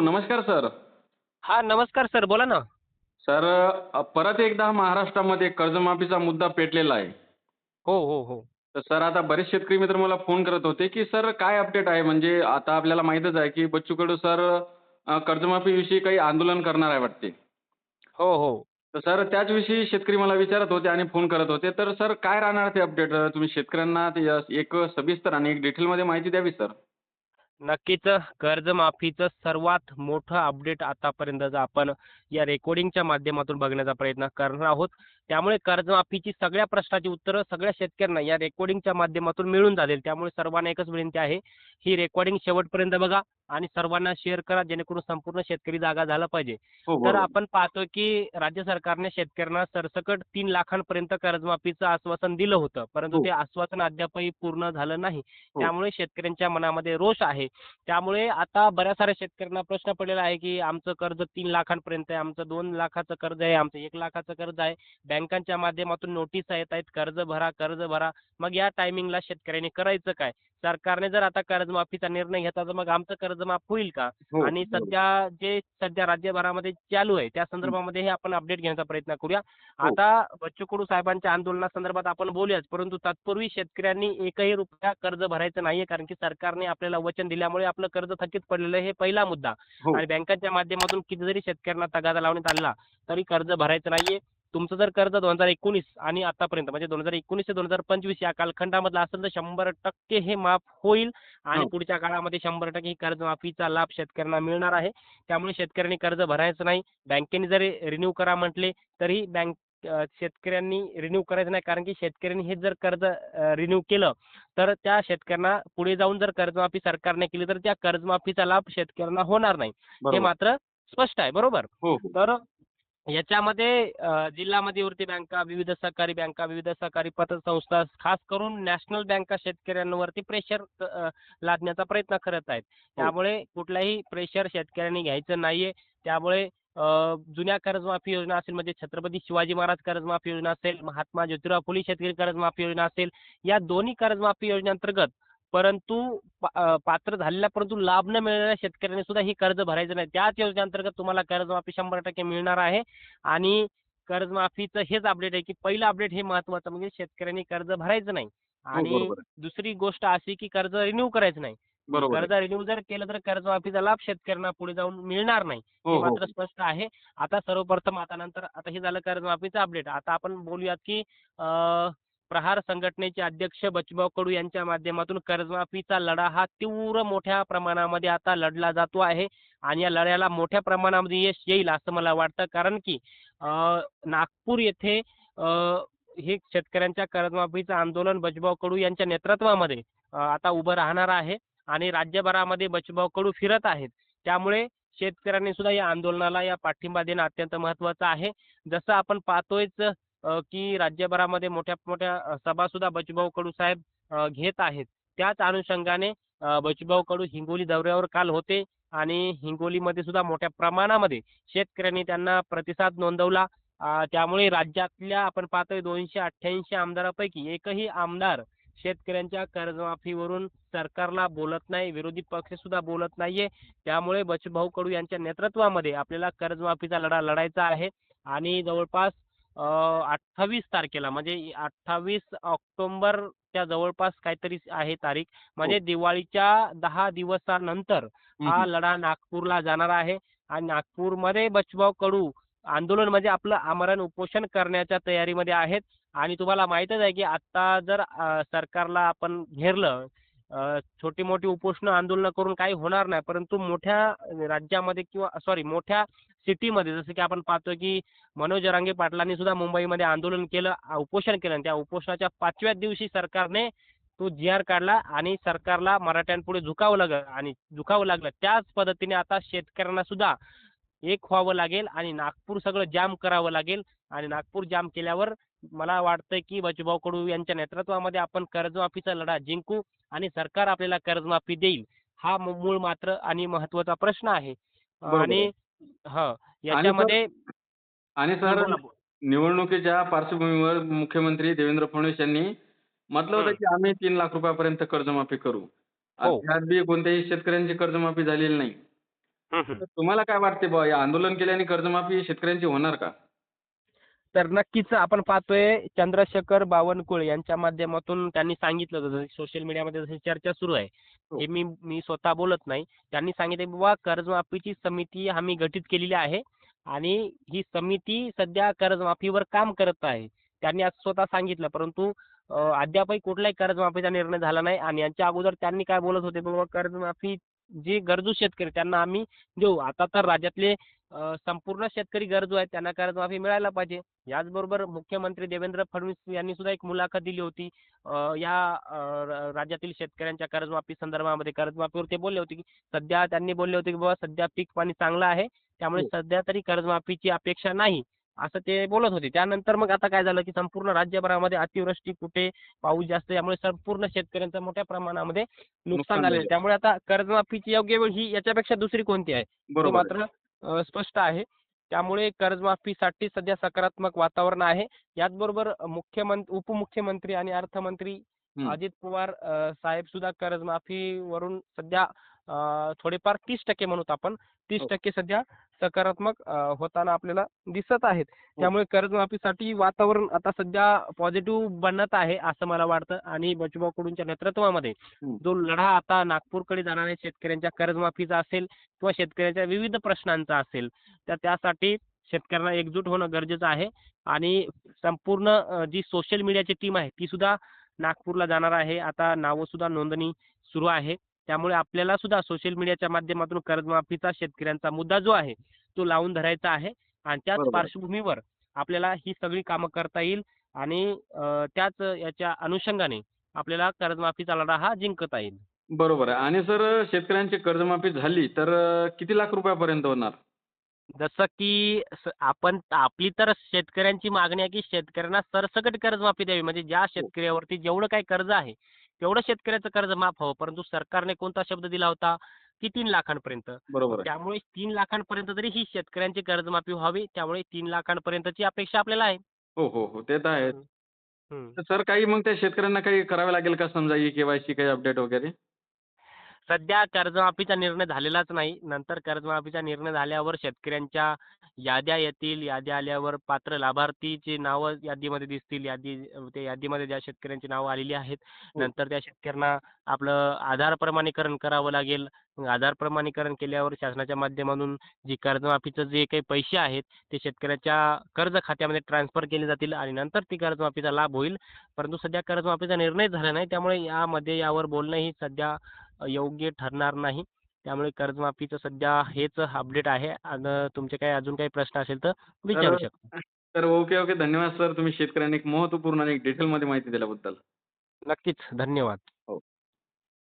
नमस्कार सर. हा नमस्कार सर. बोला ना. सर अ, परत एकदा महाराष्ट्रामध्ये कर्जमाफीचा मुद्दा पेटलेला आहे. हो हो हो. तर सर आता बरेच शेतकरी मित्र मला फोन करत होते की सर काय अपडेट आहे? म्हणजे आता आपल्याला माहीतच आहे की बच्चू कडू सर अ, कर्जमाफीविषयी काही आंदोलन करणार आहे वाटते. हो हो. तर सर त्याचविषयी शेतकरी मला विचारत होते आणि फोन करत होते. तर सर काय राहणार ते अपडेट? तुम्ही शेतकऱ्यांना ते एक सविस्तर आणि एक डिटेलमध्ये माहिती द्यावी सर? नक्कीच कर्जमाफीचं सर्वात मोठं अपडेट आतापर्यंतचं आपण या रेकॉर्डिंगच्या माध्यमातून बघण्याचा प्रयत्न करणार आहोत. त्यामुळे कर्जमाफीची सगळ्या प्रश्नाची उत्तरं सगळ्या शेतकऱ्यांना या रेकॉर्डिंगच्या माध्यमातून मिळून जातील. त्यामुळे सर्वांना एकच विनंती आहे ही रेकॉर्डिंग शेवटपर्यंत बघा. आणि सर्वांना शेअर करा जेणेकरून संपूर्ण शेतकरी जागा झाला पाहिजे. हो तर आपण पाहतो की राज्य सरकारने शेतकऱ्यांना सरसकट तीन लाखांपर्यंत कर्जमाफीचं आश्वासन दिलं होतं. परंतु हो. ते आश्वासन अद्यापही पूर्ण झालं नाही. हो. त्यामुळे शेतकऱ्यांच्या मनामध्ये रोष आहे. त्यामुळे आता बऱ्याच साऱ्या शेतकऱ्यांना प्रश्न पडलेला आहे की आमचं कर्ज तीन लाखांपर्यंत आहे आमचं दोन लाखाचं कर्ज आहे आमचं एक लाखाचं कर्ज आहे. बँकांच्या माध्यमातून नोटीस येत आहेत कर्ज भरा कर्ज भरा. मग या टायमिंगला शेतकऱ्यांनी करायचं काय? सरकारने जर आता कर्जमाफीचा निर्णय घेतला तर मग आमचं कर्ज माफ होईल का हो, आणि बरोबर. सध्या जे सध्या राज्यभरामध्ये चालू आहे त्या संदर्भामध्ये हे आपण अपडेट घेण्याचा प्रयत्न करूया हो. आता बच्चू कडू साहेबांच्या आंदोलनासंदर्भात आपण बोलूयाच परंतु तत्पूर्वी शेतकऱ्यांनी एकही रुपया कर्ज भरायचं नाहीये कारण की सरकारने आपल्याला वचन दिल्यामुळे आपलं कर्ज थकीत पडलेलं आहे हे पहिला मुद्दा हो. आणि बँकांच्या माध्यमातून किती जरी शेतकऱ्यांना तगादा लावण्यात आला तरी कर्ज भरायचं नाहीये तुमचं जर कर्ज दोन हजार एकोणीस आणि आतापर्यंत म्हणजे दोन हजार एकोणीस ते दोन हजार पंचवीस या कालखंडामधलं असेल तर शंभर टक्के हे माफ होईल आणि हो. पुढच्या काळामध्ये शंभर टक्के ही कर्जमाफीचा लाभ शेतकऱ्यांना मिळणार आहे. त्यामुळे शेतकऱ्यांनी कर्ज भरायचं नाही. बँकेने जरी रिन्यू करा म्हटले तरी बँक शेतकऱ्यांनी रिन्यू करायचं नाही. कारण की शेतकऱ्यांनी हे जर कर्ज रिन्यू केलं तर त्या शेतकऱ्यांना पुढे जाऊन जर कर्जमाफी सरकारने केली तर त्या कर्जमाफीचा लाभ शेतकऱ्यांना होणार नाही. हे. मात्र स्पष्ट आहे. बरोबर? हो. तर याच्यामध्ये जिल्हा मध्यवर्ती बँका विविध सहकारी बँका विविध सहकारी पतसंस्था खास करून नॅशनल बँका शेतकऱ्यांवरती प्रेशर लादण्याचा प्रयत्न करत आहेत. त्यामुळे कुठलाही प्रेशर शेतकऱ्यांनी घ्यायचं नाहीये. त्यामुळे जुन्या कर्जमाफी योजना असेल म्हणजे छत्रपती शिवाजी महाराज कर्जमाफी योजना असेल महात्मा ज्योतिराव फुले शेतकरी कर्जमाफी योजना असेल या दोन्ही कर्जमाफी योजनेअंतर्गत परंतु पात्र झालेल्या परंतु लाभ न मिळणाऱ्या शेतकऱ्यांनी सुद्धा ही कर्ज भरायचं नाही. त्याच योजनेअंतर्गत तुम्हाला कर्जमाफी शंभर टक्के मिळणार आहे. आणि कर्जमाफीचं हेच अपडेट आहे की पहिलं अपडेट हे महत्वाचं म्हणजे शेतकऱ्यांनी कर्ज भरायचं नाही. आणि हो, आहे. दुसरी गोष्ट अशी की कर्ज रिन्यू करायचं नाही. कर्ज रिन्यू जर केलं तर कर्जमाफीचा लाभ शेतकऱ्यांना पुढे जाऊन मिळणार नाही. हो हे हो. मात्र स्पष्ट आहे. आता सर्वप्रथम आता नंतर आता हे झालं कर्जमाफीचं अपडेट आता आपण बोलूयात की प्रहार संघटनेचे अध्यक्ष बचबाव कडू यांच्या माध्यमातून कर्जमाफीचा लढा हा तीव्र मोठ्या प्रमाणामध्ये आता लढला जातो आहे आणि या लढ्याला मोठ्या प्रमाणामध्ये यश येईल असं मला वाटतं. कारण की नागपूर येथे हे शेतकऱ्यांच्या कर्जमाफीचं आंदोलन बचबाव कडू यांच्या नेतृत्वामध्ये आता उभं राहणार आहे आणि राज्यभरामध्ये बचबाव कडू फिरत आहेत. त्यामुळे शेतकऱ्यांनी सुद्धा या आंदोलनाला या पाठिंबा देणं अत्यंत महत्त्वाचं आहे. जसं आपण पाहतोयच की राज्यभरामध्ये मोठ्या मोठ्या सभा सुद्धा बचूभाऊ कडू साहेब घेत आहेत. त्याच अनुषंगाने बचूभाऊ कडू हिंगोली दौऱ्यावर काल होते आणि हिंगोलीमध्ये सुद्धा मोठ्या प्रमाणामध्ये शेतकऱ्यांनी त्यांना प्रतिसाद नोंदवला. त्यामुळे राज्यातल्या आपण पाहतोय दोनशे अठ्ठ्याऐंशी आमदारापैकी एकही आमदार शेतकऱ्यांच्या कर्जमाफीवरून सरकारला बोलत नाही विरोधी पक्ष सुद्धा बोलत नाहीये. त्यामुळे बचूभाऊ कडू यांच्या नेतृत्वामध्ये आपल्याला कर्जमाफीचा लढा लढायचा आहे आणि जवळपास अठ्ठावीस तारखेला म्हणजे अठ्ठावीस ऑक्टोबरच्या जवळपास काहीतरी आहे तारीख. म्हणजे दिवाळीच्या दहा दिवसानंतर हा. लढा नागपूरला जाणार आहे आणि नागपूरमध्ये बचूभाऊ कडू आंदोलन म्हणजे आपलं आमरण उपोषण करण्याच्या तयारीमध्ये आहेत. आणि तुम्हाला माहीतच आहे की आता जर सरकारला आपण घेरलं छोटी मोठी उपोषण आंदोलन करून काही होणार नाही. परंतु मोठ्या राज्यामध्ये किंवा सॉरी मोठ्या सिटीमध्ये. जसं की आपण पाहतो की मनोज जरांगे पाटलांनी सुद्धा मुंबईमध्ये आंदोलन केलं उपोषण केलं. आणि त्या उपोषणाच्या पाचव्या दिवशी सरकारने तो जी आर काढला आणि सरकारला मराठ्यांपुढे झुकावं लागलं आणि झुकावं लागलं. त्याच पद्धतीने आता शेतकऱ्यांना सुद्धा एक व्हावं लागेल आणि नागपूर सगळं जाम करावं लागेल. आणि नागपूर जाम केल्यावर मला वाटतंय की बचूभाऊ कडू यांच्या नेतृत्वामध्ये आपण कर्जमाफीचा लढा जिंकू आणि सरकार आपल्याला कर्जमाफी देईल. हा मूळ मात्र आणि महत्त्वाचा प्रश्न आहे. बरोबर आणि. ह याच्यामध्ये आणि हा, सर बोला, बोला. निवडणुकीच्या पार्श्वभूमीवर मुख्यमंत्री देवेंद्र फडणवीस यांनी म्हटलं होतं हं. की आम्ही तीन लाख रुपयापर्यंत कर्जमाफी करू हो. अद्याप बी कोणत्याही शेतकऱ्यांची कर्जमाफी झालेली नाही हं, हं. तर तुम्हाला काय वाटते बुवा हे आंदोलन केल्याने कर्जमाफी शेतकऱ्यांची होणार का? तर नक्कीच आपण पाहतोय चंद्रशेखर बावनकुळे यांच्या माध्यमातून त्यांनी सांगितलं होतं सोशल मीडियामध्ये जशी चर्चा सुरू आहे. हो. हे मी मी स्वतः बोलत नाही. त्यांनी सांगितले बाबा कर्जमाफीची समिती आम्ही गठीत केलेली आहे आणि ही समिती सध्या कर्जमाफीवर काम करत आहे. त्यांनी आज स्वतः सांगितलं परंतु अद्यापही कुठलाही कर्जमाफीचा निर्णय झाला नाही आणि यांच्या अगोदर त्यांनी काय बोलत होते बाबा कर्जमाफी जे गरजू शेतकरी त्यांना आम्ही देऊ. आता तर राज्यातले संपूर्ण शेतकरी गरजू आहेत. त्यांना कर्जमाफी मिळायला पाहिजे. याचबरोबर मुख्यमंत्री देवेंद्र फडणवीस यांनी सुद्धा एक मुलाखत दिली होती. या राज्यातील शेतकऱ्यांच्या कर्जमाफी संदर्भामध्ये कर्जमाफीवर ते बोलले होते की सध्या त्यांनी बोलले होते की बाबा सध्या पीक पाणी चांगलं आहे. त्यामुळे हो. सध्या तरी कर्जमाफीची अपेक्षा नाही. असं ते बोलत होते. त्यानंतर मग आता काय झालं की संपूर्ण राज्यभरामध्ये अतिवृष्टी कुठे पाऊस जास्त यामुळे संपूर्ण शेतकऱ्यांचं मोठ्या प्रमाणामध्ये नुकसान झालेलं झालं. आहे. त्यामुळे आता कर्जमाफीची योग्य वेळ ही याच्यापेक्षा दुसरी कोणती आहे? आहे. मात्र स्पष्ट आहे त्यामुळे कर्जमाफीसाठी सध्या सकारात्मक वातावरण आहे याचबरोबर मुख्यमंत्री उपमुख्यमंत्री आणि अर्थमंत्री. अजित पवार साहेब सुद्धा कर्जमाफीवरून सध्या थोडेफार तीस टक्के म्हणूत आपण तीस हो. टक्के सध्या सकारात्मक होताना आपल्याला दिसत आहेत हो. त्यामुळे कर्जमाफीसाठी वातावरण आता सध्या पॉझिटिव्ह बनत आहे असं मला वाटतं आणि बचूभाऊ कडूंच्या नेतृत्वामध्ये. जो लढा आता नागपूरकडे जाणाऱ्या शेतकऱ्यांच्या कर्जमाफीचा असेल किंवा शेतकऱ्यांच्या विविध प्रश्नांचा असेल तर त्यासाठी शेतकऱ्यांना एकजूट होणं गरजेचं आहे आणि संपूर्ण जी सोशल मीडियाची टीम आहे ती सुद्धा नागपूरला जाणार आहे आता नावं सुद्धा नोंदणी सुरू आहे त्यामुळे आपल्याला सुद्धा सोशल मीडियाच्या माध्यमातून कर्जमाफीचा शेतकऱ्यांचा मुद्दा जो आहे तो लावून धरायचा आहे. आणि त्याच. पार्श्वभूमीवर आपल्याला ही सगळी कामं करता येईल आणि त्याच याच्या अनुषंगाने आपल्याला कर्जमाफीचा लढा हा जिंकता येईल. बरोबर आहे. आणि सर शेतकऱ्यांची कर्जमाफी झाली तर किती लाख रुपयापर्यंत होणार? जसं की आपण आपली तर शेतकऱ्यांची मागणी आहे की शेतकऱ्यांना सरसकट कर्जमाफी द्यावी. म्हणजे ज्या शेतकऱ्यावरती जेवढं काही कर्ज आहे तेवढं शेतकऱ्याचं कर्ज माफ व्हावं परंतु सरकारने कोणता शब्द दिला होता की तीन लाखांपर्यंत बरोबर. त्यामुळे तीन लाखांपर्यंत तरी ही शेतकऱ्यांची कर्जमाफी व्हावी त्यामुळे तीन लाखांपर्यंतची अपेक्षा आपल्याला आहे हो, हो, हो. ते तर आहे. तर सर काही मग त्या शेतकऱ्यांना काही करावे लागेल का समजा ई केवायसी काही अपडेट वगैरे? सध्या कर्जमाफीचा निर्णय झालेलाच नाही नंतर कर्जमाफीचा निर्णय झाल्यावर शेतकऱ्यांच्या याद्या येतील याद्या आल्यावर पात्र लाभार्थीची नावं यादीमध्ये दिसतील यादी त्या यादीमध्ये ज्या शेतकऱ्यांची नावं आलेली आहेत हो. नंतर त्या शेतकऱ्यांना आपलं आधार प्रमाणीकरण करावं लागेल. आधार प्रमाणीकरण केल्यावर शासनाच्या माध्यमातून जी कर्जमाफीचं जे काही पैसे आहेत ते शेतकऱ्याच्या कर्ज खात्यामध्ये ट्रान्सफर केले जातील आणि नंतर ती कर्जमाफीचा लाभ होईल. परंतु सध्या कर्जमाफीचा निर्णय झाला नाही त्यामुळे यामध्ये यावर बोलणं ही सध्या योग्य ठरणार नाही. त्यामुळे कर्जमाफीचं सध्या हेच अपडेट आहे आणि तुमचे काही अजून काही प्रश्न असेल तर विचारू शकता तर ओके, ओके. धन्यवाद सर. तुम्ही शेतकऱ्यांना एक महत्त्वपूर्ण आणि एक डिटेलमध्ये माहिती दिल्याबद्दल. नक्कीच धन्यवाद